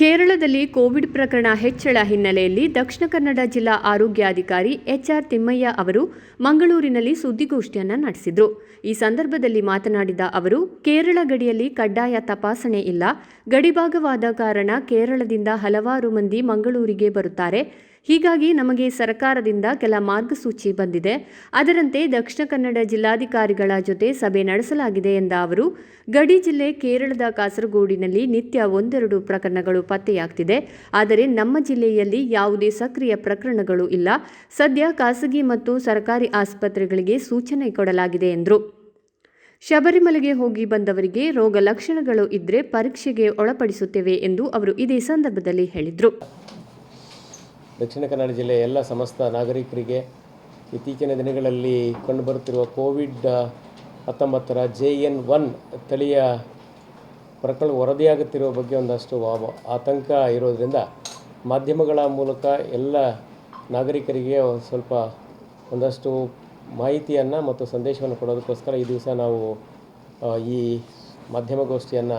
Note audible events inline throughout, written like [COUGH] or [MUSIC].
ಕೇರಳದಲ್ಲಿ ಕೋವಿಡ್ ಪ್ರಕರಣ ಹೆಚ್ಚಳ ಹಿನ್ನೆಲೆಯಲ್ಲಿ ದಕ್ಷಿಣ ಕನ್ನಡ ಜಿಲ್ಲಾ ಆರೋಗ್ಯಾಧಿಕಾರಿ ಎಚ್ಆರ್ ತಿಮ್ಮಯ್ಯ ಅವರು ಮಂಗಳೂರಿನಲ್ಲಿ ಸುದ್ದಿಗೋಷ್ಠಿಯನ್ನು ನಡೆಸಿದರು. ಈ ಸಂದರ್ಭದಲ್ಲಿ ಮಾತನಾಡಿದ ಅವರು, ಕೇರಳ ಗಡಿಯಲ್ಲಿ ಕಡ್ಡಾಯ ತಪಾಸಣೆ ಇಲ್ಲ. ಗಡಿಭಾಗವಾದ ಕಾರಣ ಕೇರಳದಿಂದ ಹಲವಾರು ಮಂದಿ ಮಂಗಳೂರಿಗೆ ಬರುತ್ತಾರೆ. ಹೀಗಾಗಿ ನಮಗೆ ಸರ್ಕಾರದಿಂದ ಕೆಲ ಮಾರ್ಗಸೂಚಿ ಬಂದಿದೆ. ಅದರಂತೆ ದಕ್ಷಿಣ ಕನ್ನಡ ಜಿಲ್ಲಾಧಿಕಾರಿಗಳ ಜೊತೆ ಸಭೆ ನಡೆಸಲಾಗಿದೆ ಎಂದ ಅವರು, ಗಡಿ ಜಿಲ್ಲೆ ಕೇರಳದ ಕಾಸರಗೋಡಿನಲ್ಲಿ ನಿತ್ಯ ಒಂದೆರಡು ಪ್ರಕರಣಗಳು ಪತ್ತೆಯಾಗ್ತಿದೆ. ಆದರೆ ನಮ್ಮ ಜಿಲ್ಲೆಯಲ್ಲಿ ಯಾವುದೇ ಸಕ್ರಿಯ ಪ್ರಕರಣಗಳು ಇಲ್ಲ. ಸದ್ಯ ಖಾಸಗಿ ಮತ್ತು ಸರ್ಕಾರಿ ಆಸ್ಪತ್ರೆಗಳಿಗೆ ಸೂಚನೆ ಕೊಡಲಾಗಿದೆ ಎಂದರು. ಶಬರಿಮಲೆಗೆ ಹೋಗಿ ಬಂದವರಿಗೆ ರೋಗ ಲಕ್ಷಣಗಳು ಇದ್ರೆ ಪರೀಕ್ಷೆಗೆ ಒಳಪಡಿಸುತ್ತೇವೆ ಎಂದು ಅವರು ಇದೇ ಸಂದರ್ಭದಲ್ಲಿ ಹೇಳಿದರು. ದಕ್ಷಿಣ ಕನ್ನಡ ಜಿಲ್ಲೆಯ ಎಲ್ಲ ಸಮಸ್ತ ನಾಗರಿಕರಿಗೆ ಇತ್ತೀಚಿನ ದಿನಗಳಲ್ಲಿ ಕಂಡುಬರುತ್ತಿರುವ ಕೋವಿಡ್ ಹತ್ತೊಂಬತ್ತರ ಜೆ ಎನ್ ಒನ್ ತಳಿಯ ಪ್ರಕರಣ ವರದಿಯಾಗುತ್ತಿರುವ ಬಗ್ಗೆ ಒಂದಷ್ಟು ಆತಂಕ ಇರೋದರಿಂದ ಮಾಧ್ಯಮಗಳ ಮೂಲಕ ಎಲ್ಲ ನಾಗರಿಕರಿಗೆ ಸ್ವಲ್ಪ ಒಂದಷ್ಟು ಮಾಹಿತಿಯನ್ನು ಮತ್ತು ಸಂದೇಶವನ್ನು ಕೊಡೋದಕ್ಕೋಸ್ಕರ ಈ ದಿವಸ ನಾವು ಈ ಮಾಧ್ಯಮಗೋಷ್ಠಿಯನ್ನು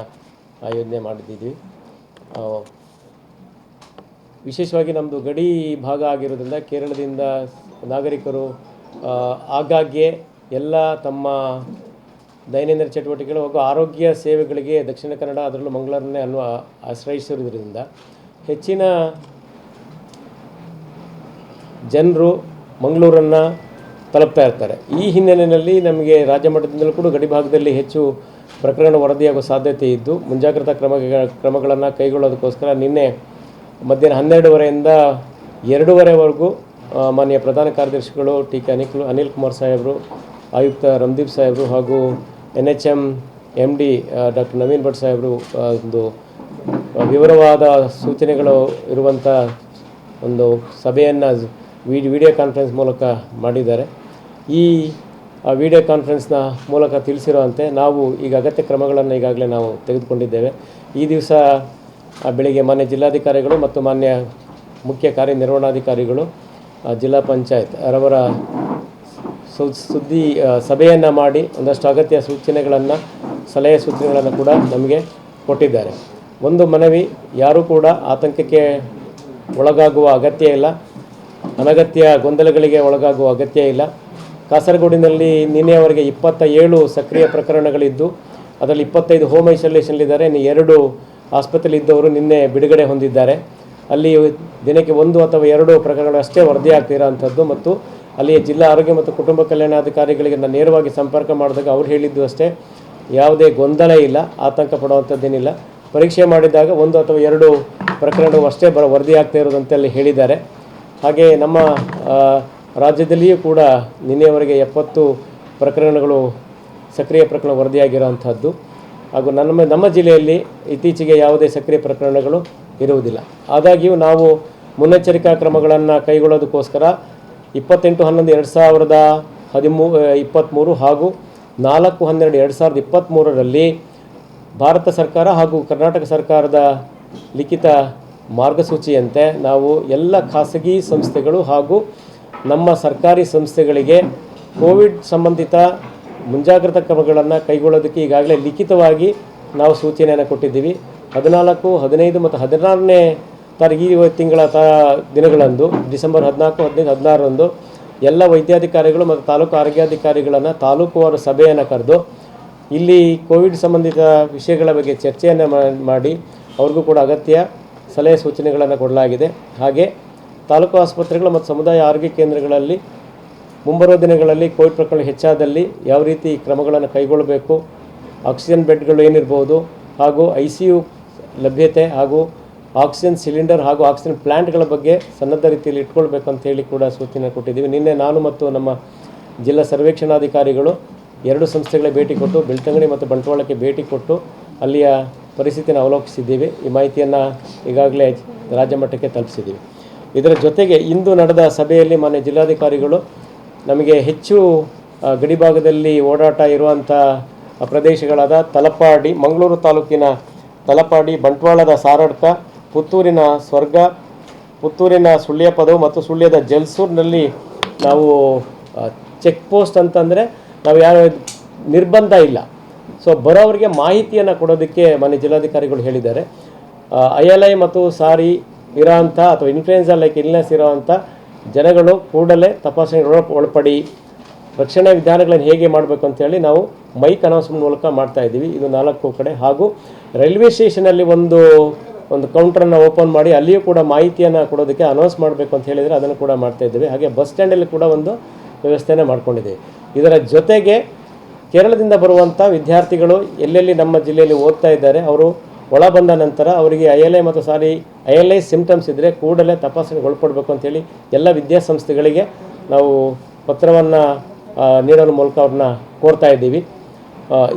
ಆಯೋಜನೆ ಮಾಡಿದ್ದೀವಿ. ವಿಶೇಷವಾಗಿ ನಮ್ಮದು ಗಡಿ ಭಾಗ ಆಗಿರೋದ್ರಿಂದ ಕೇರಳದಿಂದ ನಾಗರಿಕರು ಆಗಾಗ್ಗೆ ಎಲ್ಲ ತಮ್ಮ ದೈನಂದಿನ ಚಟುವಟಿಕೆಗಳು ಹಾಗೂ ಆರೋಗ್ಯ ಸೇವೆಗಳಿಗೆ ದಕ್ಷಿಣ ಕನ್ನಡ, ಅದರಲ್ಲೂ ಮಂಗಳೂರನ್ನೇ ಅನ್ವ ಆಶ್ರಯಿಸಿರುವುದರಿಂದ ಹೆಚ್ಚಿನ ಜನರು ಮಂಗಳೂರನ್ನು ತಲುಪ್ತಾ ಇರ್ತಾರೆ. ಈ ಹಿನ್ನೆಲೆಯಲ್ಲಿ ನಮಗೆ ರಾಜ್ಯ ಮಟ್ಟದಿಂದಲೂ ಕೂಡ ಗಡಿ ಭಾಗದಲ್ಲಿ ಹೆಚ್ಚು ಪ್ರಕರಣ ವರದಿಯಾಗುವ ಸಾಧ್ಯತೆ ಇದ್ದು, ಮುಂಜಾಗ್ರತಾ ಕ್ರಮ ಕ್ರಮಗಳನ್ನು ಕೈಗೊಳ್ಳೋದಕ್ಕೋಸ್ಕರ ನಿನ್ನೆ ಮಧ್ಯಾಹ್ನ ಹನ್ನೆರಡುವರೆಯಿಂದ ಎರಡೂವರೆವರೆಗೂ ಮಾನ್ಯ ಪ್ರಧಾನ ಕಾರ್ಯದರ್ಶಿಗಳು ಟಿ ಕೆ ಅನಿಲ್ ಅನಿಲ್ ಕುಮಾರ್ ಸಾಹೇಬರು, ಆಯುಕ್ತ ರಂದೀಪ್ ಸಾಹೇಬರು ಹಾಗೂ N H M M D doctor Naveen Bhat ಸಾಹೇಬರು ಒಂದು ವಿವರವಾದ ಸೂಚನೆಗಳು ಇರುವಂಥ ಒಂದು ಸಭೆಯನ್ನು ವಿಡಿಯೋ ಕಾನ್ಫರೆನ್ಸ್ ಮೂಲಕ ಮಾಡಿದ್ದಾರೆ. ಈ ವಿಡಿಯೋ ಕಾನ್ಫರೆನ್ಸ್ನ ಮೂಲಕ ತಿಳಿಸಿರುವಂತೆ ನಾವು ಈಗ ಅಗತ್ಯ ಕ್ರಮಗಳನ್ನು ಈಗಾಗಲೇ ನಾವು ತೆಗೆದುಕೊಂಡಿದ್ದೇವೆ. ಈ ದಿವಸ ಬೆಳಿಗ್ಗೆ ಮಾನ್ಯ ಜಿಲ್ಲಾಧಿಕಾರಿಗಳು ಮತ್ತು ಮಾನ್ಯ ಮುಖ್ಯ ಕಾರ್ಯನಿರ್ವಹಣಾಧಿಕಾರಿಗಳು ಜಿಲ್ಲಾ ಪಂಚಾಯತ್ ರವರ ಸುದ್ದಿ ಸಭೆಯನ್ನು ಮಾಡಿ ಒಂದಷ್ಟು ಅಗತ್ಯ ಸೂಚನೆಗಳನ್ನು, ಸಲಹೆ ಸೂಚನೆಗಳನ್ನು ಕೂಡ ನಮಗೆ ಕೊಟ್ಟಿದ್ದಾರೆ. ಒಂದು ಮನವಿ, ಯಾರೂ ಕೂಡ ಆತಂಕಕ್ಕೆ ಒಳಗಾಗುವ ಅಗತ್ಯ ಇಲ್ಲ, ಅನಗತ್ಯ ಗೊಂದಲಗಳಿಗೆ ಒಳಗಾಗುವ ಅಗತ್ಯ ಇಲ್ಲ. ಕಾಸರಗೋಡಿನಲ್ಲಿ ನಿನ್ನೆಯವರೆಗೆ ಇಪ್ಪತ್ತ ಏಳು ಸಕ್ರಿಯ ಪ್ರಕರಣಗಳಿದ್ದು, ಅದರಲ್ಲಿ ಇಪ್ಪತ್ತೈದು ಹೋಮ್ ಐಸೋಲೇಷನ್ಲಿದ್ದಾರೆ, ಇನ್ನು ಎರಡು ಆಸ್ಪತ್ರೆಯಲ್ಲಿದ್ದವರು ನಿನ್ನೆ ಬಿಡುಗಡೆ ಹೊಂದಿದ್ದಾರೆ. ಅಲ್ಲಿ ದಿನಕ್ಕೆ ಒಂದು ಅಥವಾ ಎರಡು ಪ್ರಕರಣಗಳು ಅಷ್ಟೇ ವರದಿ ಆಗ್ತಿರೋ ಅಂಥದ್ದು ಮತ್ತು ಅಲ್ಲಿಯ ಜಿಲ್ಲಾ ಆರೋಗ್ಯ ಮತ್ತು ಕುಟುಂಬ ಕಲ್ಯಾಣಾಧಿಕಾರಿಗಳಿಗೆ ನಾನು ನೇರವಾಗಿ ಸಂಪರ್ಕ ಮಾಡಿದಾಗ ಅವ್ರು ಹೇಳಿದ್ದು ಅಷ್ಟೇ. ಯಾವುದೇ ಗೊಂದಲ ಇಲ್ಲ, ಆತಂಕ ಪಡುವಂಥದ್ದೇನಿಲ್ಲ ಪರೀಕ್ಷೆ ಮಾಡಿದಾಗ ಒಂದು ಅಥವಾ ಎರಡು ಪ್ರಕರಣಗಳು ಅಷ್ಟೇ ಬರ, ವರದಿ ಆಗ್ತಾ ಇರೋದಂತೆ ಅಲ್ಲಿ ಹೇಳಿದ್ದಾರೆ. ಹಾಗೆ ನಮ್ಮ ರಾಜ್ಯದಲ್ಲಿಯೂ ಕೂಡ ನಿನ್ನೆವರೆಗೆ ಎಪ್ಪತ್ತು ಪ್ರಕರಣಗಳು ಸಕ್ರಿಯ ಪ್ರಕರಣ ವರದಿಯಾಗಿರೋವಂಥದ್ದು ಹಾಗೂ ನಮ್ಮ ನಮ್ಮ ಜಿಲ್ಲೆಯಲ್ಲಿ ಇತ್ತೀಚೆಗೆ ಯಾವುದೇ ಸಕ್ರಿಯ ಪ್ರಕರಣಗಳು ಇರುವುದಿಲ್ಲ. ಆದಾಗ್ಯೂ ನಾವು ಮುನ್ನೆಚ್ಚರಿಕಾ ಕ್ರಮಗಳನ್ನು ಕೈಗೊಳ್ಳೋದಕ್ಕೋಸ್ಕರ ಇಪ್ಪತ್ತೆಂಟು, ಹನ್ನೊಂದು, ಎರಡು ಸಾವಿರದ ಹದಿಮೂ ಇಪ್ಪತ್ತ್ಮೂರು ಹಾಗೂ ನಾಲ್ಕು, ಹನ್ನೆರಡು, ಎರಡು ಸಾವಿರದ ಇಪ್ಪತ್ತ್ಮೂರರಲ್ಲಿ ಭಾರತ ಸರ್ಕಾರ ಹಾಗೂ ಕರ್ನಾಟಕ ಸರ್ಕಾರದ ಲಿಖಿತ ಮಾರ್ಗಸೂಚಿಯಂತೆ ನಾವು ಎಲ್ಲ ಖಾಸಗಿ ಸಂಸ್ಥೆಗಳು ಹಾಗೂ ನಮ್ಮ ಸರ್ಕಾರಿ ಸಂಸ್ಥೆಗಳಿಗೆ ಕೋವಿಡ್ ಸಂಬಂಧಿತ ಮುಂಜಾಗ್ರತಾ ಕ್ರಮಗಳನ್ನು ಕೈಗೊಳ್ಳೋದಕ್ಕೆ ಈಗಾಗಲೇ ಲಿಖಿತವಾಗಿ ನಾವು ಸೂಚನೆಯನ್ನು ಕೊಟ್ಟಿದ್ದೀವಿ. ಹದಿನಾಲ್ಕು, ಹದಿನೈದು ಮತ್ತು ಹದಿನಾರನೇ ತಾರೀಕು ಈ ತಿಂಗಳ ತಾ, ದಿನಗಳಂದು, ಡಿಸೆಂಬರ್ ಹದಿನಾಲ್ಕು, ಹದಿನೈದು, ಹದಿನಾರರಂದು ಎಲ್ಲ ವೈದ್ಯಾಧಿಕಾರಿಗಳು ಮತ್ತು ತಾಲೂಕು ಆರೋಗ್ಯಾಧಿಕಾರಿಗಳನ್ನು ತಾಲೂಕುವಾರು ಸಭೆಯನ್ನು ಕರೆದು ಇಲ್ಲಿ ಕೋವಿಡ್ ಸಂಬಂಧಿತ ವಿಷಯಗಳ ಬಗ್ಗೆ ಚರ್ಚೆಯನ್ನು ಮಾಡಿ ಅವ್ರಿಗೂ ಕೂಡ ಅಗತ್ಯ ಸಲಹೆ ಸೂಚನೆಗಳನ್ನು ಕೊಡಲಾಗಿದೆ. ಹಾಗೆ ತಾಲೂಕು ಆಸ್ಪತ್ರೆಗಳು ಮತ್ತು ಸಮುದಾಯ ಆರೋಗ್ಯ ಕೇಂದ್ರಗಳಲ್ಲಿ ಮುಂಬರುವ ದಿನಗಳಲ್ಲಿ ಕೋವಿಡ್ ಪ್ರಕರಣ ಹೆಚ್ಚಾದಲ್ಲಿ ಯಾವ ರೀತಿ ಕ್ರಮಗಳನ್ನು ಕೈಗೊಳ್ಳಬೇಕು, ಆಕ್ಸಿಜನ್ ಬೆಡ್ಗಳು ಏನಿರ್ಬೋದು, ಹಾಗೂ ಐ ಸಿ ಯು ಲಭ್ಯತೆ ಹಾಗೂ ಆಕ್ಸಿಜನ್ ಸಿಲಿಂಡರ್ ಹಾಗೂ ಆಕ್ಸಿಜನ್ ಪ್ಲ್ಯಾಂಟ್ಗಳ ಬಗ್ಗೆ ಸನ್ನದ್ಧ ರೀತಿಯಲ್ಲಿ ಇಟ್ಕೊಳ್ಬೇಕು ಅಂತ ಹೇಳಿ ಕೂಡ ಸೂಚನೆ ಕೊಟ್ಟಿದ್ದೀವಿ. ನಿನ್ನೆ ನಾನು ಮತ್ತು ನಮ್ಮ ಜಿಲ್ಲಾ ಸರ್ವೇಕ್ಷಣಾಧಿಕಾರಿಗಳು ಎರಡು ಸಂಸ್ಥೆಗಳಿಗೆ ಭೇಟಿ ಕೊಟ್ಟು, ಬೆಳ್ತಂಗಡಿ ಮತ್ತು ಬಂಟ್ವಾಳಕ್ಕೆ ಭೇಟಿ ಕೊಟ್ಟು ಅಲ್ಲಿಯ ಪರಿಸ್ಥಿತಿಯನ್ನು ಅವಲೋಕಿಸಿದ್ದೀವಿ. ಈ ಮಾಹಿತಿಯನ್ನು ಈಗಾಗಲೇ ರಾಜ್ಯ ಮಟ್ಟಕ್ಕೆ ತಲುಪಿಸಿದ್ದೀವಿ. ಇದರ ಜೊತೆಗೆ ಇಂದು ನಡೆದ ಸಭೆಯಲ್ಲಿ ಮಾನ್ಯ ಜಿಲ್ಲಾಧಿಕಾರಿಗಳು ನಮಗೆ ಹೆಚ್ಚು ಗಡಿಭಾಗದಲ್ಲಿ ಓಡಾಟ ಇರುವಂಥ ಪ್ರದೇಶಗಳಾದ ತಲಪಾಡಿ, ಮಂಗಳೂರು ತಾಲೂಕಿನ ತಲಪಾಡಿ, ಬಂಟ್ವಾಳದ ಸಾರಡ್ಕ, ಪುತ್ತೂರಿನ ಸ್ವರ್ಗ, ಪುತ್ತೂರಿನ ಸುಳ್ಯಪದವು ಮತ್ತು ಸುಳ್ಯದ ಜಲ್ಸೂರಿನಲ್ಲಿ ನಾವು ಚೆಕ್ ಪೋಸ್ಟ್ ಅಂತಂದರೆ ನಾವು ಯಾರು ನಿರ್ಬಂಧ ಇಲ್ಲ. ಸೊ, ಬರೋವರಿಗೆ ಮಾಹಿತಿಯನ್ನು ಕೊಡೋದಕ್ಕೆ ಮನೆ ಜಿಲ್ಲಾಧಿಕಾರಿಗಳು ಹೇಳಿದ್ದಾರೆ. ಐ ಎಲ್ ಐ ಮತ್ತು ಸಾರಿ ಇರೋವಂಥ ಅಥವಾ ಇನ್ಫ್ಲೂಯೆನ್ಸಾ ಲೈಕ್ ಇಲ್ನೆಸ್ ಇರೋವಂಥ ಜನಗಳು ಕೂಡಲೇ ತಪಾಸಣೆ ಒಳ ಒಳಪಡಿ, ರಕ್ಷಣಾ ವಿಧಾನಗಳನ್ನು ಹೇಗೆ ಮಾಡಬೇಕು ಅಂತೇಳಿ ನಾವು ಮೈಕ್ ಅನೌನ್ಸ್ಮೆಂಟ್ ಮೂಲಕ ಮಾಡ್ತಾ ಇದ್ದೀವಿ. ಇದು ನಾಲ್ಕು ಕಡೆ. ಹಾಗೂ ರೈಲ್ವೆ ಸ್ಟೇಷನಲ್ಲಿ ಒಂದು ಒಂದು ಕೌಂಟ್ರನ್ನು ಓಪನ್ ಮಾಡಿ ಅಲ್ಲಿಯೂ ಕೂಡ ಮಾಹಿತಿಯನ್ನು ಕೊಡೋದಕ್ಕೆ ಅನೌನ್ಸ್ ಮಾಡಬೇಕು ಅಂತ ಹೇಳಿದರೆ ಅದನ್ನು ಕೂಡ ಮಾಡ್ತಾ ಇದ್ದೀವಿ. ಹಾಗೆ ಬಸ್ ಸ್ಟ್ಯಾಂಡಲ್ಲಿ ಕೂಡ ಒಂದು ವ್ಯವಸ್ಥೆಯನ್ನು ಮಾಡ್ಕೊಂಡಿದ್ದೀವಿ. ಇದರ ಜೊತೆಗೆ ಕೇರಳದಿಂದ ಬರುವಂಥ ವಿದ್ಯಾರ್ಥಿಗಳು ಎಲ್ಲೆಲ್ಲಿ ನಮ್ಮ ಜಿಲ್ಲೆಯಲ್ಲಿ ಓದ್ತಾ ಇದ್ದಾರೆ, ಅವರು ಒಳ ಬಂದ ನಂತರ ಅವರಿಗೆ ಐ ಎಲ್ ಐ ಮತ್ತು sorry I L I symptoms ಇದ್ದರೆ ಕೂಡಲೇ ತಪಾಸಣೆಗೆ ಒಳಪಡಬೇಕು ಅಂತೇಳಿ ಎಲ್ಲ ವಿದ್ಯಾಸಂಸ್ಥೆಗಳಿಗೆ ನಾವು ಪತ್ರವನ್ನು ನೀಡೋ ಮೂಲಕ ಅವ್ರನ್ನ ಕೋರ್ತಾ ಇದ್ದೀವಿ.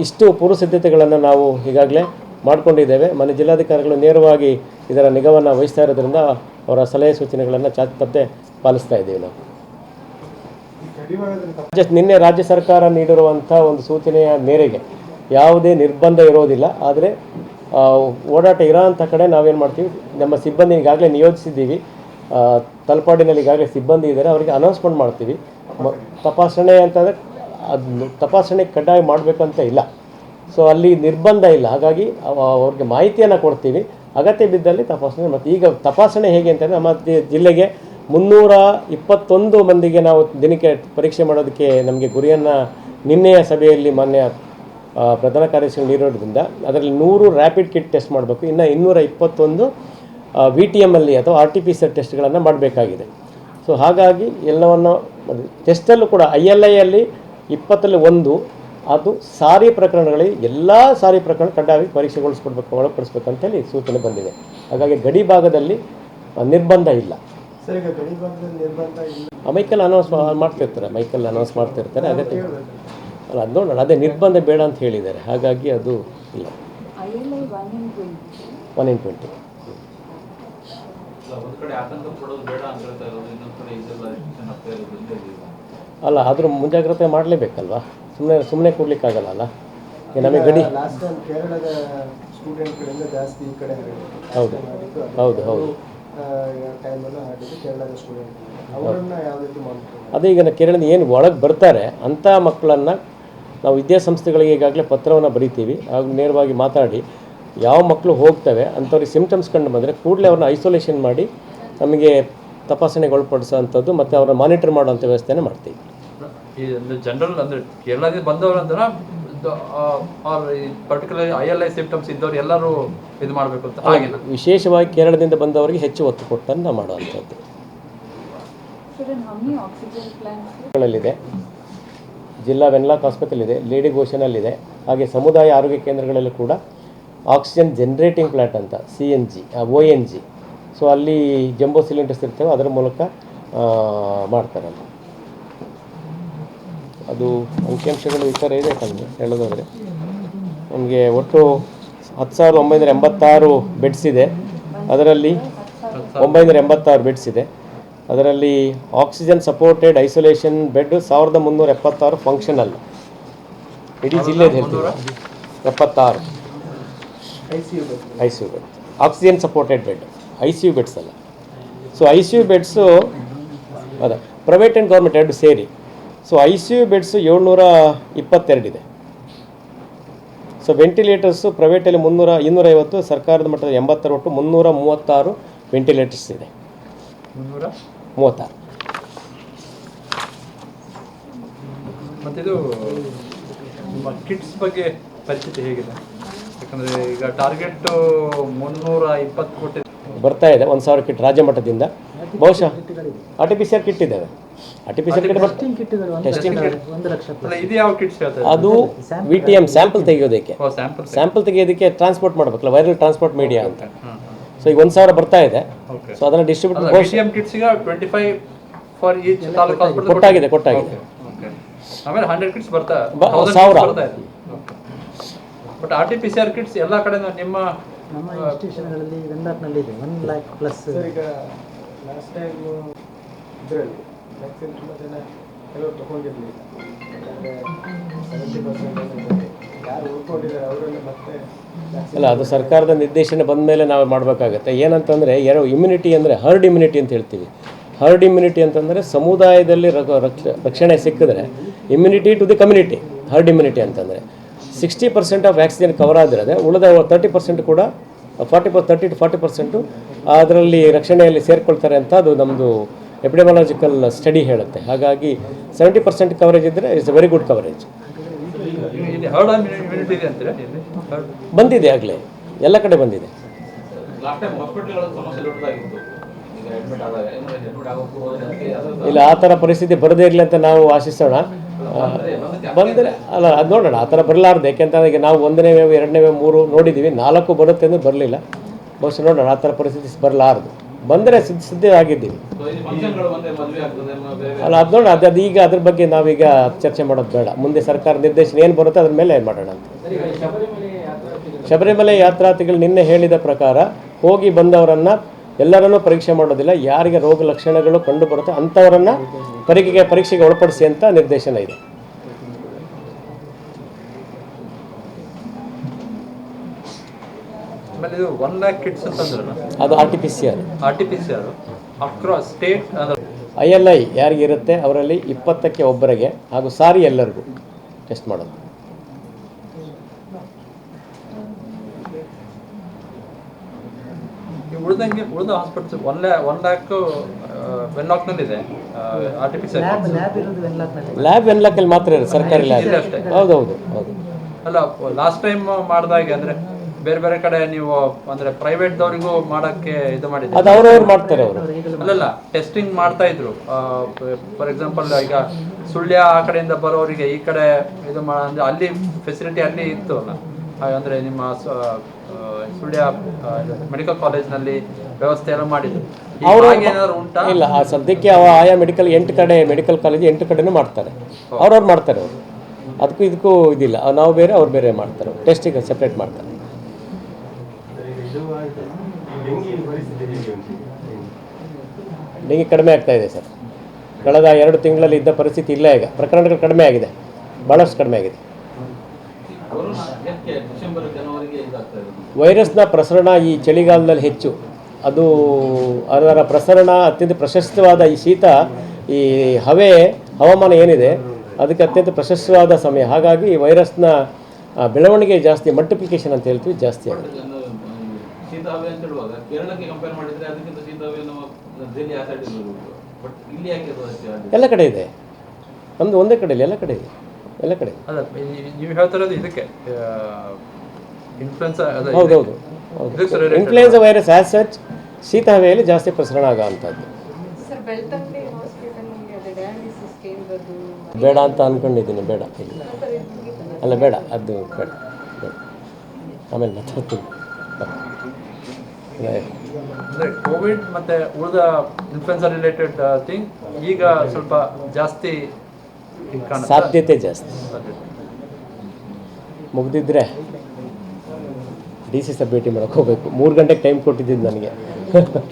ಇಷ್ಟು ಪೂರ್ವ ಸಿದ್ಧತೆಗಳನ್ನು ನಾವು ಈಗಾಗಲೇ ಮಾಡಿಕೊಂಡಿದ್ದೇವೆ. ಮನೆ ಜಿಲ್ಲಾಧಿಕಾರಿಗಳು ನೇರವಾಗಿ ಇದರ ನಿಗಾವನ್ನು ವಹಿಸ್ತಾ ಇರೋದ್ರಿಂದ ಅವರ ಸಲಹೆ ಸೂಚನೆಗಳನ್ನು ಚಾಚು ಪಾಲಿಸ್ತಾ ಇದ್ದೀವಿ ನಾವು. ರಾಜ್ಯ, ನಿನ್ನೆ ರಾಜ್ಯ ಸರ್ಕಾರ ನೀಡಿರುವಂಥ ಒಂದು ಸೂಚನೆಯ ಮೇರೆಗೆ ಯಾವುದೇ ನಿರ್ಬಂಧ ಇರೋದಿಲ್ಲ. ಆದರೆ ಓಡಾಟ ಇರೋಂಥ ಕಡೆ ನಾವೇನು ಮಾಡ್ತೀವಿ? ನಮ್ಮ ಸಿಬ್ಬಂದಿ ಈಗಾಗಲೇ ನಿಯೋಜಿಸಿದ್ದೀವಿ. ತಲಪಾಡಿನಲ್ಲಿ ಈಗಾಗಲೇ ಸಿಬ್ಬಂದಿ ಇದ್ದಾರೆ. ಅವರಿಗೆ ಅನೌನ್ಸ್ಮೆಂಟ್ ಮಾಡ್ತೀವಿ. ತಪಾಸಣೆ ಅಂತಂದರೆ ಅದು ತಪಾಸಣೆ ಕಡ್ಡಾಯ ಮಾಡಬೇಕಂತ ಇಲ್ಲ. ಸೊ, ಅಲ್ಲಿ ನಿರ್ಬಂಧ ಇಲ್ಲ. ಹಾಗಾಗಿ ಅವ- ಅವ್ರಿಗೆ ಮಾಹಿತಿಯನ್ನು ಕೊಡ್ತೀವಿ. ಅಗತ್ಯ ಬಿದ್ದಲ್ಲಿ ತಪಾಸಣೆ ಮತ್ತು ಈಗ ತಪಾಸಣೆ ಹೇಗೆ ಅಂತಂದರೆ ನಮ್ಮ ಜಿಲ್ಲೆಗೆ ಮುನ್ನೂರ ಇಪ್ಪತ್ತೊಂದು ಮಂದಿಗೆ ನಾವು ದಿನಕ್ಕೆ ಪರೀಕ್ಷೆ ಮಾಡೋದಕ್ಕೆ ನಮಗೆ ಗುರಿಯನ್ನು ನಿನ್ನೆಯ ಸಭೆಯಲ್ಲಿ ಮಾನ್ಯ ಪ್ರಧಾನ ಕಾರ್ಯದರ್ಶಿ ನೀಡೋದ್ರಿಂದ ಅದರಲ್ಲಿ ನೂರು ರ್ಯಾಪಿಡ್ ಕಿಟ್ ಟೆಸ್ಟ್ ಮಾಡಬೇಕು. ಇನ್ನು ಇನ್ನೂರ ಇಪ್ಪತ್ತೊಂದು ವಿ ಟಿ ಎಮ್ಮಲ್ಲಿ ಅಥವಾ ಆರ್ ಟಿ ಪಿ ಸಿ ಟೆಸ್ಟ್ಗಳನ್ನು ಮಾಡಬೇಕಾಗಿದೆ. ಸೊ ಹಾಗಾಗಿ ಎಲ್ಲವನ್ನು ಟೆಸ್ಟಲ್ಲೂ ಕೂಡ ಐ ಎಲ್ ಐಯಲ್ಲಿ ಇಪ್ಪತ್ತಲ್ಲಿ ಒಂದು ಅದು ಸಾರಿ ಪ್ರಕರಣಗಳಲ್ಲಿ ಎಲ್ಲ ಸಾರಿ ಪ್ರಕರಣ ಕಡ್ಡಾಯವಾಗಿ ಪರೀಕ್ಷೆಗೊಳಿಸ್ಕೊಡ್ಬೇಕು ಒಳಪಡಿಸ್ಬೇಕು ಅಂತೇಳಿ ಸೂಚನೆ ಬಂದಿದೆ. ಹಾಗಾಗಿ ಗಡಿ ಭಾಗದಲ್ಲಿ ನಿರ್ಬಂಧ ಇಲ್ಲ. ಸರ್ ಈಗ ಗಡಿ ಭಾಗದಲ್ಲಿ ನಿರ್ಬಂಧ ಇಲ್ಲ. ಆ ಮೈಕಲ್ ಅನೌನ್ಸ್ ಮಾಡ್ತಿರ್ತಾರೆ ಮೈಕಲ್ ಅನೌನ್ಸ್ ಮಾಡ್ತಿರ್ತಾರೆ ಅಗತ್ಯ. ಅಲ್ಲ ಅದು ನೋಡೋಣ ಅದೇ ನಿರ್ಬಂಧ ಬೇಡ ಅಂತ ಹೇಳಿದ್ದಾರೆ. ಹಾಗಾಗಿ ಅದು ಇಲ್ಲ. ಒನ್ ಇನ್ ಟ್ವೆಂಟಿ ಅಲ್ಲ ಆದರೂ ಮುಂಜಾಗ್ರತೆ ಮಾಡಲೇಬೇಕಲ್ವಾ? ಸುಮ್ಮನೆ ಸುಮ್ಮನೆ ಕೊಡ್ಲಿಕ್ಕಾಗಲ್ಲ ಅಲ್ಲ ನಮಗೆ ಗಡಿ ಲಾಸ್ಟ್ ಟೈಮ್ ಕೇರಳದ ಸ್ಟೂಡೆಂಟ್ ಗಳಿಂದ ಜಾಸ್ತಿ ಈ ಕಡೆ ಹರಡಿದ್ದು. ಹೌದು. ಹೌದು, ಹೌದು. ಟೈಮಲ್ಲೂ ಹರಡಿದ್ದು ಕೇರಳದ ಸ್ಟೂಡೆಂಟ್ ಅವರನ್ನ ಯಾವ ರೀತಿ ಮಾಡ್ತಾರೆ ಅದೇ ಈಗ ಕೇರಳದಿಂದ ಏನು ಒಳಗೆ ಬರ್ತಾರೆ ಅಂಥ ಮಕ್ಕಳನ್ನು ನಾವು ವಿದ್ಯಾಸಂಸ್ಥೆಗಳಿಗೆ ಈಗಾಗಲೇ ಪತ್ರವನ್ನು ಬರಿತೀವಿ. ಹಾಗೂ ನೇರವಾಗಿ ಮಾತಾಡಿ ಯಾವ ಮಕ್ಕಳು ಹೋಗ್ತವೆ ಅಂಥವ್ರಿಗೆ ಸಿಮ್ಟಮ್ಸ್ ಕಂಡು ಬಂದರೆ ಕೂಡಲೇ ಅವ್ರನ್ನ ಐಸೋಲೇಷನ್ ಮಾಡಿ ನಮಗೆ ತಪಾಸಣೆಗೆ ಒಳಪಡಿಸೋ ಅಂಥದ್ದು ಮತ್ತು ಅವ್ರನ್ನ ಮಾನಿಟರ್ ಮಾಡುವಂಥ ವ್ಯವಸ್ಥೆಯನ್ನು ಮಾಡ್ತೀವಿ. ಜನರಲ್ ಅಂದ್ರೆ ಕೇರಳದಿಂದ ಬಂದವರು ಅಂದ್ರೆ R particular I L I symptoms ಇದ್ದವ್ರು ಎಲ್ಲರೂ ಇದು ಮಾಡಬೇಕು ಅಂತ. ಹಾಗೇನ ವಿಶೇಷವಾಗಿ ಕೇರಳದಿಂದ ಬಂದವರಿಗೆ ಹೆಚ್ಚು ಒತ್ತು ಕೊಟ್ಟನ್ನು ಮಾಡುವಂಥದ್ದು. Sir, ಜಿಲ್ಲಾ ವೆನ್ಲಾಕ್ ಆಸ್ಪತ್ರೆಯಲ್ಲಿದೆ ಲೇಡಿ ಘೋಷನಲ್ಲಿದೆ ಹಾಗೆ ಸಮುದಾಯ ಆರೋಗ್ಯ ಕೇಂದ್ರಗಳಲ್ಲಿ ಕೂಡ ಆಕ್ಸಿಜನ್ ಜನರೇಟಿಂಗ್ ಪ್ಲಾಂಟ್ ಅಂತ C N G O N G so ಅಲ್ಲಿ ಜಂಬೋ ಸಿಲಿಂಡರ್ಸ್ ಇರ್ತವೆ ಅದರ ಮೂಲಕ ಆ, ಮಾಡ್ತಾರೆ ಅಲ್ಲಿ. ಅದು ಅಂಕಿಅಂಶಗಳು ಈ ಥರ ಇದೆ ಕಣ್ಣಿಗೆ ಹೇಳೋದಾದರೆ. ನಮಗೆ ಒಟ್ಟು ಹತ್ತು ಸಾವಿರದ ಒಂಬೈನೂರ ಎಂಬತ್ತಾರು ಬೆಡ್ಸ್ ಇದೆ. ಅದರಲ್ಲಿ ಒಂಬೈನೂರ ಎಂಬತ್ತಾರು ಬೆಡ್ಸ್ ಇದೆ. ಅದರಲ್ಲಿ ಆಕ್ಸಿಜನ್ ಸಪೋರ್ಟೆಡ್ ಐಸೋಲೇಷನ್ ಬೆಡ್ ಸಾವಿರದ ಮುನ್ನೂರ ಎಪ್ಪತ್ತಾರು ಫಂಕ್ಷನಲ್ ಇಡೀ ಜಿಲ್ಲೆದು ಹೇಳ್ತೀವಿ. ಎಪ್ಪತ್ತಾರು. ಐ ಸಿ ಯು ಬಗ್ಗೆ I C U bed oxygen supported bed I C U beds ಅಲ್ಲ. So I C U beds ಅದ. ಪ್ರೈವೇಟ್ ಆ್ಯಂಡ್ ಗೌರ್ಮೆಂಟ್ ಎರಡು ಸೇರಿ. So I C U beds ಏಳ್ನೂರ ಇಪ್ಪತ್ತೆರಡಿದೆ ಸೊ ವೆಂಟಿಲೇಟರ್ಸು ಪ್ರೈವೇಟಲ್ಲಿ ಮುನ್ನೂರ ಇನ್ನೂರೈವತ್ತು ಸರ್ಕಾರದ ಮಟ್ಟದ ಎಂಬತ್ತರ ಒಟ್ಟು ಮುನ್ನೂರ ಮೂವತ್ತಾರು ವೆಂಟಿಲೇಟರ್ಸ್ ಇದೆ. ಮುನ್ನೂರ? ಮೂವತ್ತಾರು. ಮತ್ತಿದು ನಿಮ್ಮ ಕಿಟ್ಸ್ ಬಗ್ಗೆ ಪರಿಸ್ಥಿತಿ ಹೇಗಿದೆ? ಯಾಕಂದ್ರೆ ಈಗ ಟಾರ್ಗೆಟ್ ಮುನ್ನೂರ ಇಪ್ಪತ್ತು ಕೋಟಿ. ಬರ್ತಾ ಇದೆ ಒಂದು ಸಾವಿರ ಕಿಟ್ ರಾಜ್ಯ ಮಟ್ಟದಿಂದ. ಬಹುಶಃ R T P C R kit ಇದ್ದಾವೆ R T P C R kit testing ಅಲ್ಲ ಇದು ಯಾವ ಕಿಟ್ಸ್ ಹೇಳ್ತಾರೆ ಅದು ವಿ ಟಿ ಎಂ ಸ್ಯಾಂಪಲ್ ತೆಗೆಯೋದಕ್ಕೆ. ಸ್ಯಾಂಪಲ್ ತೆಗೆಯೋದಕ್ಕೆ. ಟ್ರಾನ್ಸ್ಪೋರ್ಟ್ ಮಾಡ್ಬೇಕಲ್ಲ ವೈರಲ್ ಟ್ರಾನ್ಸ್ಪೋರ್ಟ್ ಮೀಡಿಯಾ ಅಂತ. ಸೊ ಈಗ ಒಂದು ಸಾವಿರ ಬರ್ತಾ ಇದೆ. ಓಕೆ ಸೊ ಅದನ್ನ ಡಿಸ್ಟ್ರಿಬ್ಯೂಟ್ ಕೊಟ್ಟಾಗಿದೆ ಕೊಟ್ಟಾಗಿದೆ ಓಕೆ ಆಮೇಲೆ ಹಂಡ್ರೆಡ್ ಕಿಟ್ಸ್ ಬರ್ತಾ ಸಾವಿರ. kits ಬರ್ತಾ ಇದೆ. But R T P C R kits ಎಲ್ಲ ಕಡೆ ನಿಮ್ಮ ನಮ್ಮ ಇನ್ಸ್ಟಿಟ್ಯೂಷನ್ಗಳಲ್ಲಿ ವೆನ್ಲಾಕ್ನಲ್ಲಿ ಇದೆ. ಒನ್ ಲ್ಯಾಕ್ ಪ್ಲಸ್ ಸರ್ ಈಗ ಲಾಸ್ಟ್ ಟೈಮ್ ಇದರಲ್ಲಿ ವ್ಯಾಕ್ಸಿನ್ ತುಂಬ ಜನ ಕೆಲವರು ತಗೊಂಡಿರಲಿಲ್ಲ. ಯಾಕಂದರೆ ಸೆವೆಂಟಿ ಪರ್ಸೆಂಟ್ ಅಲ್ಲ, ಅದು ಸರ್ಕಾರದ ನಿರ್ದೇಶನ ಬಂದ ಮೇಲೆ ನಾವು ಮಾಡಬೇಕಾಗತ್ತೆ. ಏನಂತಂದರೆ, ಯಾರೋ ಇಮ್ಯುನಿಟಿ ಅಂದರೆ ಹರ್ಡ್ ಇಮ್ಯುನಿಟಿ ಅಂತ ಹೇಳ್ತೀವಿ. ಹರ್ಡ್ ಇಮ್ಯುನಿಟಿ ಅಂತಂದರೆ ಸಮುದಾಯದಲ್ಲಿ ರಕ- ರಕ್ಷ- ರಕ್ಷಣೆ ಸಿಕ್ಕಿದ್ರೆ immunity to the community herd immunity ಅಂತಂದರೆ. Sixty percent of vaccine cover ಆಗಿರೋದೆ, ಉಳಿದ ತರ್ಟಿ ಪರ್ಸೆಂಟ್ ಕೂಡ forty per thirty to forty percent ಅದರಲ್ಲಿ ರಕ್ಷಣೆಯಲ್ಲಿ ಸೇರಿಕೊಳ್ತಾರೆ ಅಂತ ಅದು ನಮ್ಮದು ಎಪಿಡೆಮಾಲಜಿಕಲ್ ಸ್ಟಡಿ ಹೇಳುತ್ತೆ. ಹಾಗಾಗಿ ಸೆವೆಂಟಿ ಪರ್ಸೆಂಟ್ ಕವರೇಜ್ ಇದ್ದರೆ ಇಟ್ಸ್ ವೆರಿ ಗುಡ್ ಕವರೇಜ್ ಇಲ್ಲಿ ಹರ್ಡ್ ಇಮ್ಯುನಿಟಿ ಇದೆ ಅಂತೀರಾ ಇಲ್ಲಿ ಹರ್ಡ್ ಬಂದಿದೆ ಆಗಲೇ. ಎಲ್ಲ ಕಡೆ ಬಂದಿದೆ. ಇಲ್ಲ ಆ ಥರ ಪರಿಸ್ಥಿತಿ ಬರದೇ ಇರಲಿ ಅಂತ ನಾವು ಆಶಿಸೋಣ. ಬಂದರೆ ಅಲ್ಲ ಅದು ನೋಡೋಣ. ಆ ಥರ ಬರಲಾರ್ದು. ಯಾಕೆಂತಂದ್ರೆ ಈಗ ನಾವು ಒಂದನೇ ವೇವ್ ಎರಡನೇ ವೇವ್ ಮೂರು ನೋಡಿದ್ದೀವಿ ನಾಲ್ಕು ಬರುತ್ತೆ ಅಂದ್ರೆ ಬರಲಿಲ್ಲ. ಬಹುಶಃ ನೋಡೋಣ. ಆ ಥರ ಪರಿಸ್ಥಿತಿ ಬರಲಾರ್ದು. ಬಂದರೆ ಸಿದ್ಧ ಸಿದ್ಧ ಆಗಿದ್ದೀವಿ. ಅಲ್ಲ ಅದು ನೋಡೋಣ ಅದು ಅದು ಈಗ ಅದ್ರ ಬಗ್ಗೆ ನಾವೀಗ ಚರ್ಚೆ ಮಾಡೋದು ಬೇಡ. ಮುಂದೆ ಸರ್ಕಾರ ನಿರ್ದೇಶನ ಏನು ಬರುತ್ತೆ ಅದ್ರ ಮೇಲೆ ಏನು ಮಾಡೋಣ ಅಂತ. ಶಬರಿಮಲೆ ಯಾತ್ರಾರ್ಥಿಗಳು ನಿನ್ನೆ ಹೇಳಿದ ಪ್ರಕಾರ ಹೋಗಿ ಬಂದವರನ್ನು ಎಲ್ಲರನ್ನೂ ಪರೀಕ್ಷೆ ಮಾಡೋದಿಲ್ಲ. ಯಾರಿಗೆ ರೋಗ ಲಕ್ಷಣಗಳು ಕಂಡು ಬರುತ್ತೆ ಅಂಥವರನ್ನು ಪರೀಕ್ಷೆಗೆ ಪರೀಕ್ಷೆಗೆ ಒಳಪಡಿಸಿ ಅಂತ ನಿರ್ದೇಶನ ಇದೆ. ಇದು ಒನ್ ಲ್ಯಾಕ್ ಕಿಟ್ಸ್ ಅದು R T P C R R T P C R across state I L I ಯಾರಿಗಿರುತ್ತೆ? ಅವರಲ್ಲಿ ಇಪ್ಪತ್ತಕ್ಕೆ ಒಬ್ಬರಿಗೆ ಹಾಗೂ ಸಾರಿ ಎಲ್ಲರಿಗೂ ಟೆಸ್ಟ್ ಮಾಡೋದು. ಉಳಿದಂಗೆ ಉಳ್ದಂಗೆ ಉಳಿದ ಹಾಸ್ಪಿಟಲ್ಸ್ ಒನ್ ಲ್ಯಾ one lakh ವೆನ್ಲಾಕ್ನಲ್ಲಿದೆ R T P C R lab lab ವೆನ್ಲಾಕ್ನಲ್ಲಿ lab ಎನ್ಲಕ್ಕಲ್ಲಿ ಮಾತ್ರ ಇದೆ ಸರ್ಕಾರಿ ಲ್ಯಾಬ್. ಹೌದೌದು ಹೌದು ಅಲ್ಲ ಲಾಸ್ಟ್ ಟೈಮ್ ಮಾಡಿದಾಗೆ ಅಂದ್ರೆ ಬೇರೆ ಬೇರೆ ಕಡೆ ನೀವು ಅಂದ್ರೆ ಪ್ರೈವೇಟ್ ದವರಿಗೂ ಮಾಡಕ್ಕೆ ಇದು ಮಾಡಿದ್ರು ಅದು ಅವ್ರವ್ರು ಮಾಡ್ತಾರೆ ಅವರು. ಅಲ್ಲಲ್ಲ ಟೆಸ್ಟಿಂಗ್ ಮಾಡ್ತಾ ಇದ್ರು. ಫಾರ್ ಎಕ್ಸಾಂಪಲ್ ಈಗ ಸುಳ್ಯ ಆ ಕಡೆಯಿಂದ ಬರೋರಿಗೆ ಈ ಕಡೆ ಇದು ಮಾ ಅಂದ್ರೆ ಅಲ್ಲಿ ಫೆಸಿಲಿಟಿ ಅಲ್ಲಿ ಇತ್ತು ಅಲ್ಲ. ಅಂದ್ರೆ ನಿಮ್ಮ ಸುಳ್ಯ ಮೆಡಿಕಲ್ ಕಾಲೇಜ್ನಲ್ಲಿ ವ್ಯವಸ್ಥೆ ಎಲ್ಲ ಮಾಡಿದ್ರು. ಇಲ್ಲ ಆ ಸದ್ಯಕ್ಕೆ ಅವ ಆಯಾ ಮೆಡಿಕಲ್ ಎಂಟು ಕಡೆ ಮೆಡಿಕಲ್ ಕಾಲೇಜ್ ಎಂಟು ಕಡೆನೂ ಮಾಡ್ತಾರೆ. ಅವ್ರವ್ರು ಮಾಡ್ತಾರೆ ಅವರು. ಅದಕ್ಕೂ ಇದಕ್ಕೂ ಇದಿಲ್ಲ. ನಾವು ಬೇರೆ ಅವ್ರು ಬೇರೆ ಮಾಡ್ತಾರೆ. ಟೆಸ್ಟಿಗೆ ಸಪ್ರೇಟ್ ಮಾಡ್ತಾರೆ. ಡೆಂಗಿ ಕಡಿಮೆ ಆಗ್ತಾ ಇದೆ ಸರ್. ಕಳೆದ ಎರಡು ತಿಂಗಳಲ್ಲಿ ಇದ್ದ ಪರಿಸ್ಥಿತಿ ಇಲ್ಲ ಈಗ. ಪ್ರಕರಣಗಳು ಕಡಿಮೆ ಆಗಿದೆ. ಭಾಳಷ್ಟು ಕಡಿಮೆ ಆಗಿದೆ. ವೈರಸ್ನ ಪ್ರಸರಣ ಈ ಚಳಿಗಾಲದಲ್ಲಿ ಹೆಚ್ಚು. ಅದು ಅದರ ಪ್ರಸರಣ ಅತ್ಯಂತ ಪ್ರಶಸ್ತವಾದ ಈ ಶೀತ ಈ ಹವೆ ಹವಾಮಾನ ಏನಿದೆ ಅದಕ್ಕೆ ಅತ್ಯಂತ ಪ್ರಶಸ್ತವಾದ ಸಮಯ. ಹಾಗಾಗಿ ಈ ವೈರಸ್ನ ಬೆಳವಣಿಗೆ ಜಾಸ್ತಿ ಮಲ್ಟಿಪ್ಲಿಕೇಶನ್ ಅಂತ ಹೇಳ್ತೀವಿ ಜಾಸ್ತಿ ಆಗುತ್ತೆ. ಅಂದ್ರೆ, ಮ್, ಶೀತ ಹವೆ ಅಂತ ಹೇಳುವಾಗ ಕೇರಳಕ್ಕೆ ಕಂಪೇರ್ ಮಾಡಿದ್ರೆ ಅದಕ್ಕಿಂತ ಶೀತ ಹವೆ ನಮ್ಮ ದೆಹಲಿ ಆ ಸೈಡ್ ಬಟ್ ಇಲ್ಲಿ ಯಾಕೆ ಅದು ಎಲ್ಲ ಕಡೆ ಇದೆ. ನಮ್ದು ಒಂದೇ ಕಡೆ ಇಲ್ಲ ಎಲ್ಲ ಕಡೆ ಇದೆ. ಎಲ್ಲ ಕಡೆ ಅಲ್ಲ ನೀವು ಹೇಳ್ತಿರೋದು ಇದಕ್ಕೆ ಹೌದು ಹೌದೌದು ಇದಕ್ಕೆ ಹೌದು ಇನ್ಫ್ಲೂಯೆನ್ಸಾ ವೈರಸ್ ಆಸ್ ಸಚ್ ಶೀತ ಹವೆಯಲ್ಲಿ ಜಾಸ್ತಿ ಪ್ರಸರಣ ಆಗೋವಂಥದ್ದು. ಬೇಡ ಅಂತ ಅನ್ಕೊಂಡಿದ್ದೀನಿ ಬೇಡ. ಅಲ್ಲ ಬೇಡ ಅದು ಬೇಡ ಆಮೇಲೆ ಮಾತಾಡ್ತೀನಿ ಅಂದ್ರೆ ಕೋವಿಡ್ ಮತ್ತೆ ಉಳಿದ ಇನ್ಫ್ಲುಯೆನ್ಸಾ ರಿಲೇಟೆಡ್ ಥಿಂಗ್ ಈಗ ಸ್ವಲ್ಪ ಜಾಸ್ತಿ? ಸಾಧ್ಯತೆ ಜಾಸ್ತಿ. ಮುಗ್ದಿದ್ರೆ ಡಿ ಸಿ ಸ ಭೇಟಿ ಮಾಡೋಕೆ ಹೋಗ್ಬೇಕು ಮೂರು ಗಂಟೆಗೆ ಟೈಮ್ ಕೊಟ್ಟಿದ್ದು ನನಗೆ [LAUGHS]